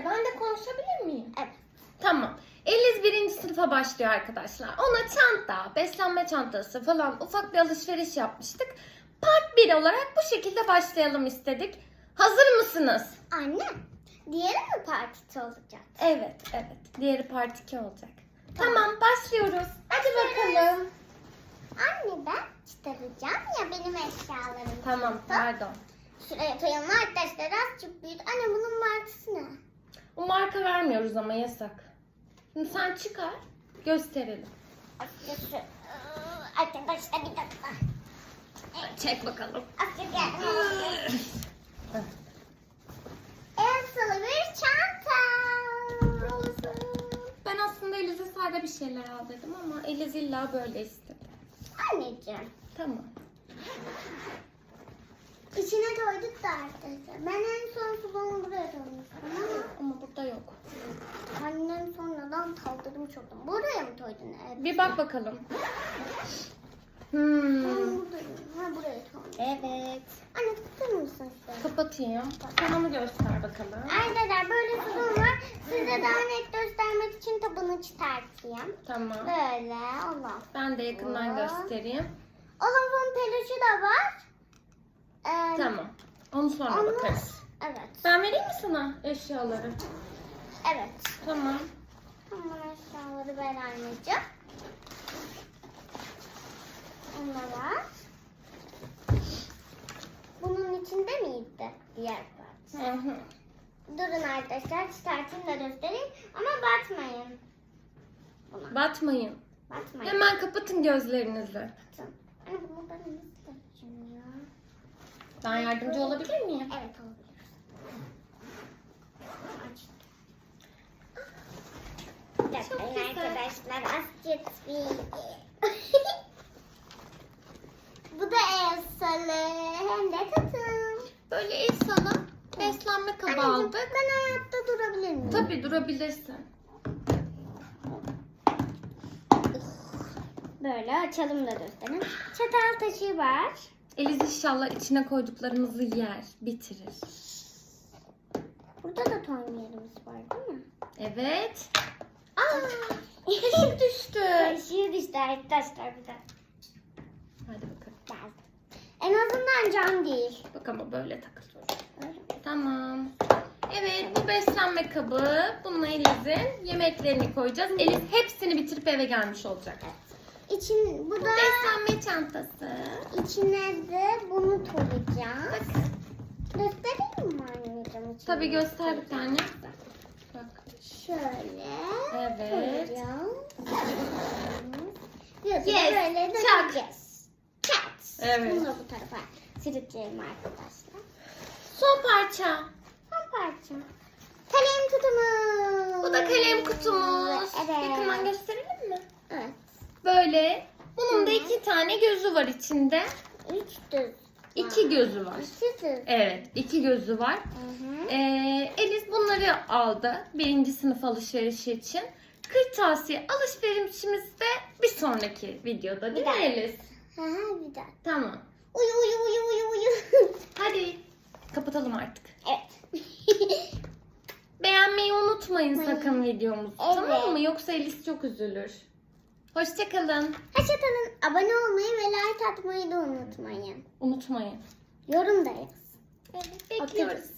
de ben de konuşabilir miyim? Evet. Tamam. Eliz birinci sınıfa başlıyor arkadaşlar. Ona çanta, beslenme çantası falan ufak bir alışveriş yapmıştık. Part 1 olarak bu şekilde başlayalım istedik. Hazır mısınız? Anne, diğeri mi part 2 olacak? Evet, evet. Diğeri part 2 olacak. Tamam, tamam başlıyoruz. Hadi başlıyoruz. bakalım. Anne ben çıkaracağım ya benim eşyalarım. Tamam, çıktı. pardon. Şuraya koyalım arkadaşlar azıcık büyüt. Anne bunun martısı bu marka vermiyoruz ama yasak. Şimdi sen çıkar, gösterelim. Arkadaşlar, bir dakika. Çek bakalım. Elsalı bir çanta. Ben aslında Eliz'e sade bir şeyler al dedim ama Eliz illa böyle istedi. Anneciğim. Tamam. İçine koyduk da arkadaşlar. Ben en son sulamı buraya koymuştum ama Ama burada yok. annem sonradan kaldırmış oldum. Buraya mı koydun? Evet. Bir bak bakalım. Ben Hmm. buradayım. Ha buraya koydum. Evet. Anne tutar mısın şöyle? Kapatayım. Sen onu göster bakalım. Arkadaşlar böyle sunum var. Size daha net göstermek için tabanı çıkartayım. Tamam. Böyle Allah. Ben de yakından göstereyim. Olaf'ın peluşu da var. Ee, Tamam. Onu sonra Onu- bakarız. Evet. Ben vereyim mi sana eşyaları? Evet. Tamam. Tamam eşyaları ver anneciğim. Onda var. Bunun içinde miydi diğer part? Hı hı. Durun arkadaşlar çıkartayım da göstereyim. Ama batmayın. Buna. Batmayın. Batmayın. Hemen kapatın gözlerinizi. Batın. Anne bunu ben nasıl takacağım ya? Ben yardımcı olabilir miyim? Evet olabilir. Çok güzel. arkadaşlar bir... Bu da Elsa'lı hem de katım. Böyle el sana beslenme kabı Anneciğim, aldık. ben hayatta durabilir miyim? Tabii durabilirsin. Böyle açalım da gösterelim. Çatal taşı var. Eliz inşallah içine koyduklarımızı yer, bitirir. Burada da ton yerimiz var değil mi? Evet. Aa, kaşık düştü. Taşı düştü arkadaşlar bir de. Hadi bakalım. Geldi. En azından cam değil. Bak ama böyle takılıyor. Tamam. Evet bu beslenme kabı. Bununla Eliz'in yemeklerini koyacağız. Eliz hepsini bitirip eve gelmiş olacak. İçin, bu Bu da beslenme çantası. içine de bunu koyacağız. Göstereyim mi anneciğim? içine Tabii göster bir tane. Bak. Şöyle Evet. koyacağız. Yazı Yes, böyle dökeceğiz. Çat. Evet. Bunu da bu tarafa sürükleyelim arkadaşlar. Son parça. Son parça. Kalem kutumuz. Bu da kalem kutumuz. Evet. Yakından gösterelim. Böyle. Bunun da iki tane gözü var içinde. Üç düz. İki gözü var. İki. Evet, iki gözü var. Hı hı. Ee, Eliz bunları aldı birinci sınıf alışverişi için. Kırtasiye alışverişimiz de bir sonraki videoda değil mi Bir Eliz? Hı hı bir dakika. Tamam. Uyu uyu uyu uyu uyu. Hadi kapatalım artık. evet. Beğenmeyi unutmayın sakın videomuzu. Evet. Tamam mı? Yoksa Eliz çok üzülür. Hoşçakalın. Hoşçakalın. Abone olmayı ve like atmayı da unutmayın. Unutmayın. Yorum da yaz. Evet, bekliyoruz.